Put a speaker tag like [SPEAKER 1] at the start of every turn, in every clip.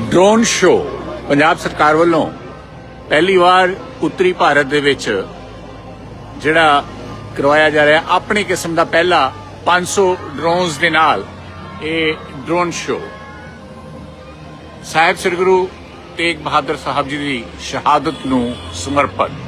[SPEAKER 1] Drone show Punjab ਸਰਕਾਰ ਵੱਲੋਂ ਪਹਿਲੀ ਵਾਰ ਉੱਤਰੀ ਭਾਰਤ ਦੇ ਵਿੱਚ ਜਿਹੜਾ ਕਰਵਾਇਆ ਜਾ ਰਿਹਾ, ਆਪਣੀ ਕਿਸਮ ਦਾ ਪਹਿਲਾ 500 ਡਰੋਨਸ ਦੇ ਨਾਲ ਇਹ ਡਰੋਨ ਸ਼ੋ। ਸਾਹਿਬ ਸ੍ਰੀ ਗੁਰੂ ਤੇਗ ਬਹਾਦਰ ਸਾਹਿਬ ਜੀ ਦੀ ਸ਼ਹਾਦਤ ਨੂੰ ਸਮਰਪਿਤ।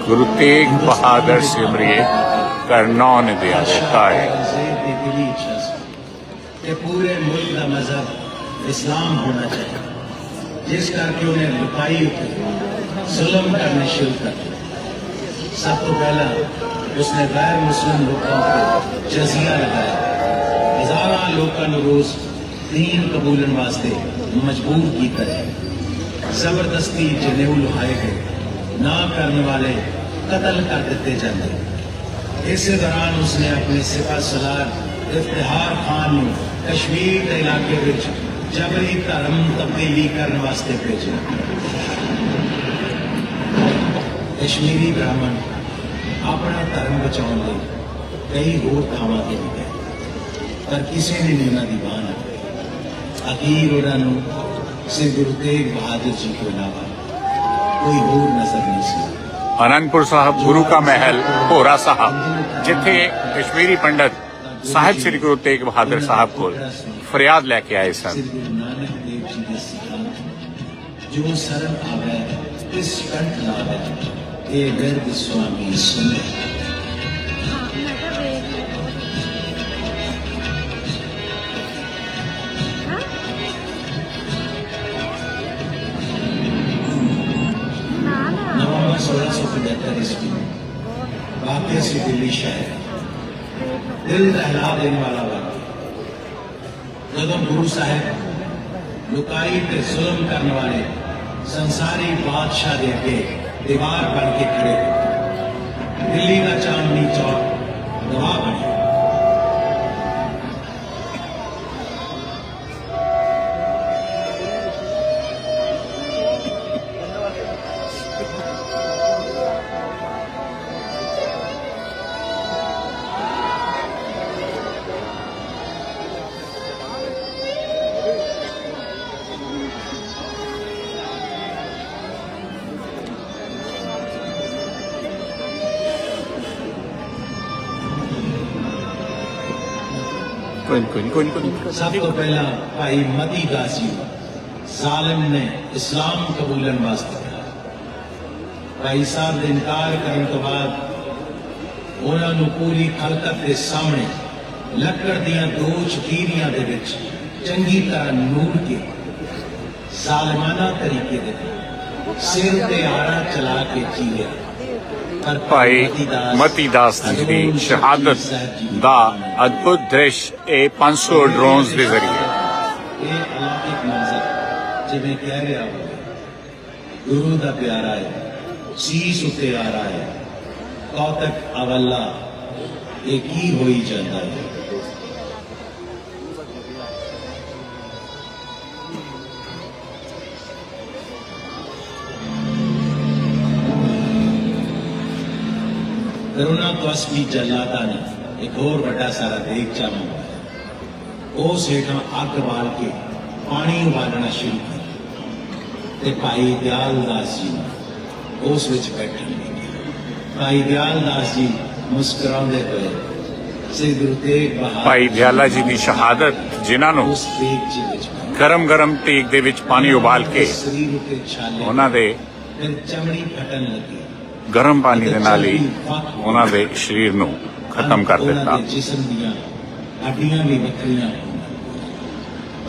[SPEAKER 1] ਗੁਰੂ ਤੇਗ ਬਹਾਦਰ ਸਿਮਰਿਏ ਕਰਨੌ ਨੇ ਦਿਆ ਕਾਏ
[SPEAKER 2] ਦੀ ਦਿਲੀ ਇੱਛਾ ਸੀ ਕਿ ਪੂਰੇ ਮੁਲਕ ਦਾ ਮਜ਼ਹਬ ਇਸਲਾਮ ਹੋਣਾ ਚਾਹੀਦਾ ਜਿਸ ਕਰਕੇ ਉਹਨੇ ਲੁਕਾਈ ਉੱਤੇ ਜ਼ੁਲਮ ਕਰਨੇ ਸ਼ੁਰੂ ਕਰ ਦਿੱਤੇ ਸਭ ਤੋਂ ਪਹਿਲਾਂ ਉਸਨੇ ਗੈਰ ਮੁਸਲਿਮ ਲੋਕਾਂ ਤੇ ਜਜ਼ੀਆ ਲਗਾਇਆ ਹਜ਼ਾਰਾਂ ਲੋਕਾਂ ਨੂੰ ਰੋਜ਼ ਦੀਨ ਕਬੂਲਣ ਵਾਸਤੇ ਮਜਬੂਰ ਕੀਤਾ ਹੈ ਜ਼ਬਰਦਸਤੀ ਜਨੇਊ ਲੁਹਾਏ ਗਏ ਨਾ ਕਰਨ ਵਾਲੇ ਕਤਲ ਕਰ ਦਿੱਤੇ ਜਾਂਦੇ। ਇਸੇ ਦੌਰਾਨ ਉਸਨੇ ਆਪਣੇ ਸਿਫਾ ਸਲਾਰ ਇਫਤਿਹਾਰ ਖਾਨ ਨੂੰ ਕਸ਼ਮੀਰ ਦੇ ਇਲਾਕੇ ਵਿੱਚ ਜਬਰੀ ਧਰਮ ਤਬਦੀਲੀ ਕਰਨ ਵਾਸਤੇ ਭੇਜਿਆ। ਕਸ਼ਮੀਰੀ ਬ੍ਰਾਹਮਣ ਆਪਣਾ ਧਰਮ ਬਚਾਉਣ ਲਈ ਕਈ ਹੋਰ ਥਾਵਾਂ ਤੇ ਵੀ ਗਏ, ਪਰ ਕਿਸੇ ਨੇ ਨਹੀਂ ਉਹਨਾਂ ਦੀ ਬਾਹ ਆਖੀ ਅਖੀਰ ਉਹਨਾਂ ਨੂੰ ਸ੍ਰੀ ਗੁਰੂ ਤੇਗ ਬਹਾਦਰ ਜੀ ਤੋਂ ਇਲਾਵਾ ਕੋਈ ਹੋਰ ਨਜ਼ਰ ਨਹੀਂ ਸੀ
[SPEAKER 1] ਆਨੰਦਪੁਰ ਸਾਹਿਬ ਗੁਰੂ ਕਾ ਮਹਿਲ ਭੋਰਾ ਸਾਹਿਬ ਜਿੱਥੇ ਕਸ਼ਮੀਰੀ ਪੰਡਤ ਸਾਹਿਬ ਸ੍ਰੀ ਗੁਰੂ ਤੇਗ ਬਹਾਦਰ ਸਾਹਿਬ ਕੋਲ ਫਰਿਆਦ ਲੈ ਕੇ ਆਏ ਸਨ
[SPEAKER 2] ਸ੍ਰੀ ਗੁਰੂ ਨਾਨਕ ਦੇਵ ਜੀ ਦੇ ਸਿਧਾਂਤ ਜੋ ਸਰਲ ਆਵੇ ਇਸ ਕੰਠ ਲਾਵੇ ਇਹ ਗਰਦ ਸੁਆਮੀ ਸੁਨੇ करिश्मी वाक्य से दिल्ली शायर दिल दहला देने वाला वाक्य जदम गुरु साहब लुकाई पे जुल्म करने वाले संसारी बादशाह दे के दीवार बन के खड़े दिल्ली का चांदनी चौक गवाह बने ਬਣਿਆ
[SPEAKER 1] ਕੋਈ ਨਹੀਂ, ਕੋਈ ਨਹੀਂ, ਕੋਈ ਨਹੀਂ, ਕੋਈ ਨਹੀਂ।
[SPEAKER 2] ਸਭ ਤੋਂ ਪਹਿਲਾਂ ਨੇ ਇਸਲਾਮ ਕਬੂਲਣ ਵਾਸਤੇ ਭਾਈ ਸਾਹਿਬ ਦੇ ਇਨਕਾਰ ਕਰਨ ਤੋਂ ਬਾਅਦ ਉਹਨਾਂ ਨੂੰ ਪੂਰੀ ਖਲਕਤ ਦੇ ਸਾਹਮਣੇ ਲੱਕੜ ਦੀਆਂ ਦੋ ਚਕੀਰੀਆਂ ਦੇ ਵਿੱਚ ਚੰਗੀ ਤਰ੍ਹਾਂ ਨੂਰ ਕੇ ਜ਼ਾਲਮਾਨਾ ਤਰੀਕੇ ਦੇ ਨਾਲ ਸਿਰ ਤੇ ਆਰਾ ਚਲਾ ਕੇ ਜੀਵਿਆ ਪਰ
[SPEAKER 1] ਭਾਈ
[SPEAKER 2] ਮਤੀਦਾਸ
[SPEAKER 1] ਦੀ ਸ਼ਹਾਦਤ
[SPEAKER 2] ਦਾ
[SPEAKER 1] ਅਦਭੁਤ ਦ੍ਰਿਸ਼ ਇਹ 500 ਡਰੋਨਸ ਦੇ ਜ਼ਰੀਏ।
[SPEAKER 2] ਇਹ ਅਲੌਕਿਕ ਮੰਜ਼ਰ ਜਿਵੇਂ ਕਹਿ ਰਿਹਾ ਗੁਰੂ ਦਾ ਪਿਆਰਾ ਹੈ, ਸੀਸ ਉਤੇ ਆ ਰਹਾ ਹੈ। ਕੌਤਕ ਅਵੱਲਾ, ਇਹ ਕੀ ਹੋਈ ਜਾਂਦਾ ਹੈ? ਤਵਸਮੀ ਜਲਾਦਾ ਨੇ ਇੱਕ ਹੋਰ ਵੱਡਾ ਸਾਰਾ ਦੇਖ ਚਾਹਾਂ ਉਹ ਸੇਠਾਂ ਅੱਗ ਬਾਲ ਕੇ ਪਾਣੀ ਉਬਾਲਣਾ ਸ਼ੁਰੂ ਕੀਤਾ ਤੇ ਭਾਈ ਦਿਆਲ ਦਾਸ ਜੀ ਉਸ ਵਿੱਚ ਬੈਠਣ ਲੱਗੇ। ਭਾਈ ਦਿਆਲ ਦਾਸ ਜੀ ਮੁਸਕਰਾਉਂਦੇ ਹੋਏ ਸ੍ਰੀ ਗੁਰੂ ਤੇਗ ਬਹਾਦਰ
[SPEAKER 1] ਭਾਈ ਦਿਆਲਾ ਜੀ ਦੀ ਸ਼ਹਾਦਤ ਜਿਨ੍ਹਾਂ ਨੂੰ
[SPEAKER 2] ਉਸ ਤੇਗ ਜੀ ਵਿੱਚ ਬੈਠੇ।
[SPEAKER 1] ਗਰਮ ਗਰਮ ਤੇਗ ਦੇ ਵਿੱਚ ਪਾਣੀ ਉਬਾਲ ਕੇ
[SPEAKER 2] ਸਰੀਰ ਉਤੇ ਛਾਲੇ।
[SPEAKER 1] ਉਹਨਾਂ ਦੇ
[SPEAKER 2] ਚਮੜੀ ਫਟਣ ਲੱਗੀ।
[SPEAKER 1] ਗਰਮ ਪਾਣੀ ਦੇ ਨਾਲ ਹੀ ਉਹਨਾਂ ਦੇ ਸਰੀਰ ਨੂੰ ਖਤਮ ਕਰ ਦਿੱਤਾ।
[SPEAKER 2] ਜਿਸਮ ਦੀਆਂ ਹੱਡੀਆਂ ਵੀ ਵੱਖਰੀਆਂ।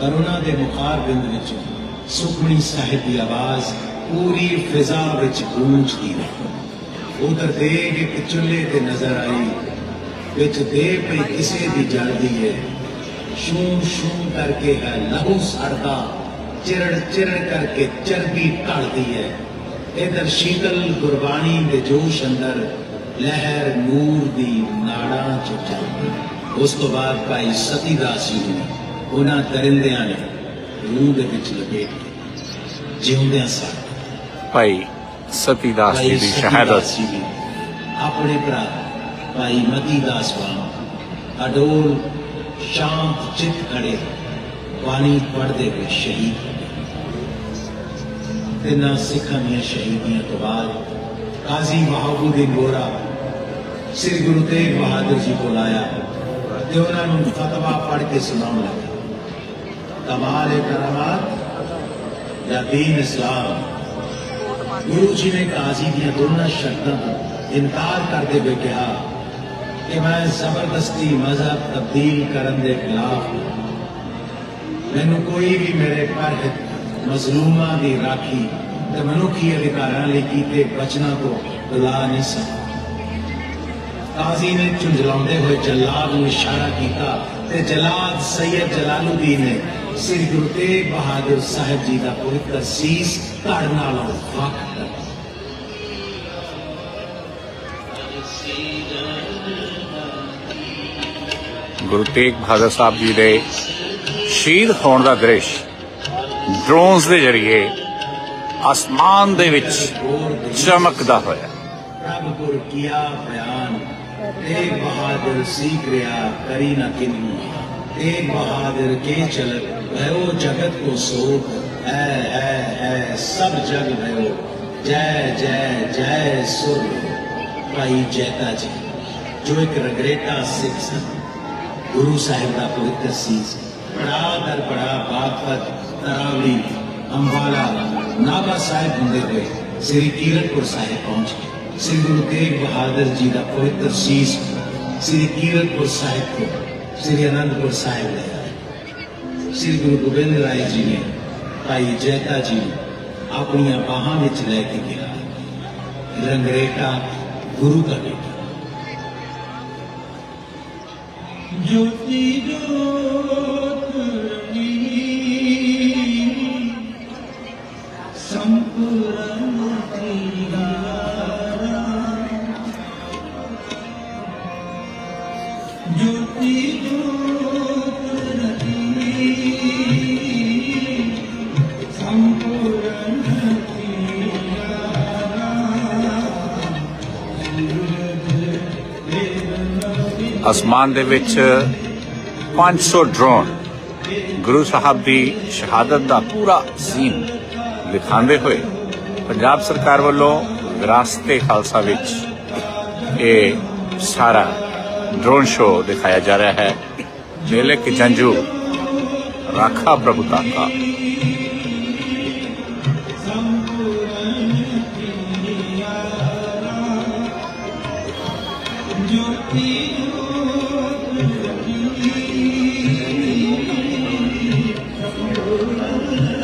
[SPEAKER 2] ਪਰ ਉਹਨਾਂ ਦੇ ਵਿੱਚ ਸੁਖਮਣੀ ਸਾਹਿਬ ਦੀ ਆਵਾਜ਼ ਪੂਰੀ ਫਿਜ਼ਾ ਵਿੱਚ ਗੂੰਜਦੀ ਰਹੀ। ਉਧਰ ਦੇਗ ਇੱਕ ਚੁੱਲ੍ਹੇ ਤੇ ਨਜ਼ਰ ਆਈ ਵਿੱਚ ਦੇ ਪਈ ਕਿਸੇ ਦੀ ਜਲਦੀ ਹੈ ਸ਼ੂ ਸ਼ੂ ਕਰਕੇ ਹੈ ਲਹੂ ਸੜਦਾ ਚਿਰੜ ਚਿਰੜ ਕਰਕੇ ਚਰਬੀ ਢਲਦੀ ਹੈ ਇਧਰ ਸ਼ੀਤਲ ਗੁਰਬਾਣੀ ਦੇ ਜੋਸ਼ ਅੰਦਰ ਲਹਿਰ ਨੂਰ ਦੀ ਨਾੜਾਂ ਚ ਚੱਲਦੀ। ਉਸ ਤੋਂ ਬਾਅਦ ਭਾਈ ਸਤੀਦਾਸ ਜੀ ਨੇ ਉਹਨਾਂ ਦਰਿੰਦਿਆਂ ਨੇ ਰੂਹ ਦੇ ਵਿੱਚ ਲਪੇਟ ਕੇ ਜਿਉਂਦਿਆਂ ਸਾਰ
[SPEAKER 1] ਭਾਈ ਸਤੀ ਦਾਸ ਜੀ ਦੀ
[SPEAKER 2] ਸਤੀਦਾਸ
[SPEAKER 1] ਸ਼ਹਾਦਤ।
[SPEAKER 2] ਆਪਣੇ ਭਰਾ ਭਾਈ ਮਤੀ ਦਾਸ ਵਾਂਗ ਅਡੋਲ ਸ਼ਾਂਤ ਚਿੱਤ ਖੜੇ ਬਾਣੀ ਪੜ੍ਹਦੇ ਹੋਏ ਸ਼ਹੀਦ ਹੋ ਗਏ। ਤਿੰਨਾਂ ਸਿੱਖਾਂ ਦੀਆਂ ਸ਼ਹੀਦੀਆਂ ਤੋਂ ਬਾਅਦ ਕਾਜ਼ੀ ਵਹਾਬੁਦੀਨ ਗੋਰਾ ਸ੍ਰੀ ਗੁਰੂ ਤੇਗ ਬਹਾਦਰ ਜੀ ਕੋਲ ਆਇਆ ਤੇ ਉਹਨਾਂ ਨੂੰ ਫਤਵਾ ਪੜ੍ਹ ਕੇ ਸੁਣਾਉਣ ਲੱਗਾ ਕਮਾਲ ਕਰਾਮਾਤ ਜਾਂ ਦੀਨ ਇਸਲਾਮ ਗੁਰੂ ਜੀ ਨੇ ਕਾਜ਼ੀ ਦੀਆਂ ਦੋਨਾਂ ਸ਼ਰਤਾਂ ਦਾ ਇਨਕਾਰ ਕਰਦੇ ਹੋਏ ਕਿਹਾ ਕਿ ਮੈਂ ਜ਼ਬਰਦਸਤੀ ਮਜ਼ਹਬ ਤਬਦੀਲ ਕਰਨ ਦੇ ਖਿਲਾਫ ਹਾਂ। ਮੈਨੂੰ ਕੋਈ ਵੀ ਮੇਰੇ ਪਰਹਿਤ ਮਜ਼ਲੂਮਾਂ ਦੀ ਰਾਖੀ ਤੇ ਮਨੁੱਖੀ ਅਧਿਕਾਰਾਂ ਲਈ ਕੀਤੇ ਬਚਨਾਂ ਤੋਂ ਬੁਲਾ ਨਹੀਂ ਸਕਦਾ ਕਾਜ਼ੀ ਨੇ ਝੁੰਝਲਾਉਂਦੇ ਹੋਏ ਜੱਲਾਦ ਨੂੰ ਇਸ਼ਾਰਾ ਕੀਤਾ ਤੇ ਜੱਲਾਦ ਸੈਯਦ ਜਲਾਲੁਦੀਨ ਨੇ ਸ੍ਰੀ ਗੁਰੂ ਤੇਗ ਬਹਾਦਰ ਸਾਹਿਬ ਜੀ ਦਾ ਪਵਿੱਤਰ ਸੀਸ ਧੜ ਨਾਲੋਂ ਵੱਖ ਕਰ
[SPEAKER 1] ਗੁਰੂ ਤੇਗ ਬਹਾਦਰ ਸਾਹਿਬ ਜੀ ਦੇ ਸ਼ਹੀਦ ਹੋਣ ਦਾ ਦ੍ਰਿਸ਼ ਡਰੋਨਸ ਦੇ ਜ਼ਰੀਏ ਅਸਮਾਨ ਦੇ ਵਿੱਚ ਚਮਕਦਾ ਹੋਇਆ।
[SPEAKER 2] ਪ੍ਰਭ ਗੁਰ ਕੀਆ ਬਿਆਨ ਤੇਗ ਬਹਾਦਰ ਸੀਖ ਰਿਆ ਕਰੀ ਨਾ ਕਿਨੂ। ਤੇਗ ਬਹਾਦਰ ਕੇ ਚਲਤ ਭਇਓ ਜਗਤ ਕੋ ਸੋਖ ਹੈ ਹੈ ਹੈ ਸਭ ਜਗ ਭਇਓ। ਜੈ ਜੈ ਜੈ ਸੁਰ। ਭਾਈ ਜੈਤਾ ਜੀ, ਜੋ ਇੱਕ ਰਗਰੇਟਾ ਸਿੱਖ ਸਨ, ਗੁਰੂ ਸਾਹਿਬ ਦਾ ਪਵਿੱਤਰ ਸੀਸ। ਬੜਾ ਦਰ, ਬੜਾ ਬਾਗਪਤ ਤਰਾਵਲੀ ਅੰਬਾਲਾ ਨਾਗਾ ਸਾਹਿਬ ਹੁੰਦੇ ਹੋਏ ਸ੍ਰੀ ਕੀਰਤਪੁਰ ਸਾਹਿਬ ਪਹੁੰਚ ਗਏ ਸ੍ਰੀ ਗੁਰੂ ਤੇਗ ਬਹਾਦਰ ਜੀ ਦਾ ਪਵਿੱਤਰ ਸੀਸ ਸ੍ਰੀ ਕੀਰਤਪੁਰ ਸਾਹਿਬ ਤੋਂ ਸ੍ਰੀ ਅਨੰਦਪੁਰ ਸਾਹਿਬ ਲੈ ਆਏ ਸ੍ਰੀ ਗੁਰੂ ਗੋਬਿੰਦ ਰਾਏ ਜੀ ਨੇ ਭਾਈ ਜੈਤਾ ਜੀ ਨੂੰ ਆਪਣੀਆਂ ਬਾਹਾਂ ਵਿੱਚ ਲੈ ਕੇ ਕਿਹਾ ਰੰਗਰੇਟਾ ਗੁਰੂ ਦਾ ਬੇਟਾ ਜੋਤੀ
[SPEAKER 1] ਅਸਮਾਨ ਦੇ ਵਿੱਚ 500 ਡਰੋਨ ਗੁਰੂ ਸਾਹਿਬ ਦੀ ਸ਼ਹਾਦਤ ਦਾ ਪੂਰਾ ਸੀਨ ਦਿਖਾਉਂਦੇ ਹੋਏ ਪੰਜਾਬ ਸਰਕਾਰ ਵੱਲੋਂ ਵਿਰਾਸਤੇ ਖਾਲਸਾ ਵਿੱਚ ਇਹ ਸਾਰਾ ਡਰੋਨ ਸ਼ੋਅ ਦਿਖਾਇਆ ਜਾ ਰਿਹਾ ਹੈ। ਮੇਲੇ ਕਿ ਜੰਜੂ, ਰਾਖਾ ਪ੍ਰਭੂ ਦਾ Thank you.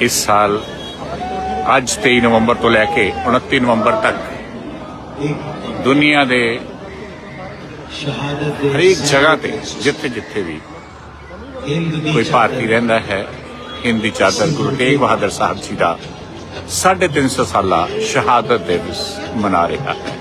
[SPEAKER 1] ਇਸ ਸਾਲ ਅੱਜ 23 ਨਵੰਬਰ ਤੋਂ ਲੈ ਕੇ 29 ਨਵੰਬਰ ਤੱਕ ਦੁਨੀਆ ਦੇ
[SPEAKER 2] ਸ਼ਹਾਦਤ ਦੇ
[SPEAKER 1] ਹਰੇਕ ਜਗ੍ਹਾ ਤੇ, ਜਿੱਥੇ ਜਿੱਥੇ ਵੀ ਕੋਈ ਭਾਰਤੀ ਰਹਿੰਦਾ ਹੈ, ਹਿੰਦੀ ਚਾਦਰ ਗੁਰੂ ਤੇਗ ਬਹਾਦਰ ਸਾਹਿਬ ਜੀ ਦਾ 350 ਸਾਲਾ ਸ਼ਹਾਦਤ ਦਿਵਸ ਮਨਾ ਰਿਹਾ ਹੈ।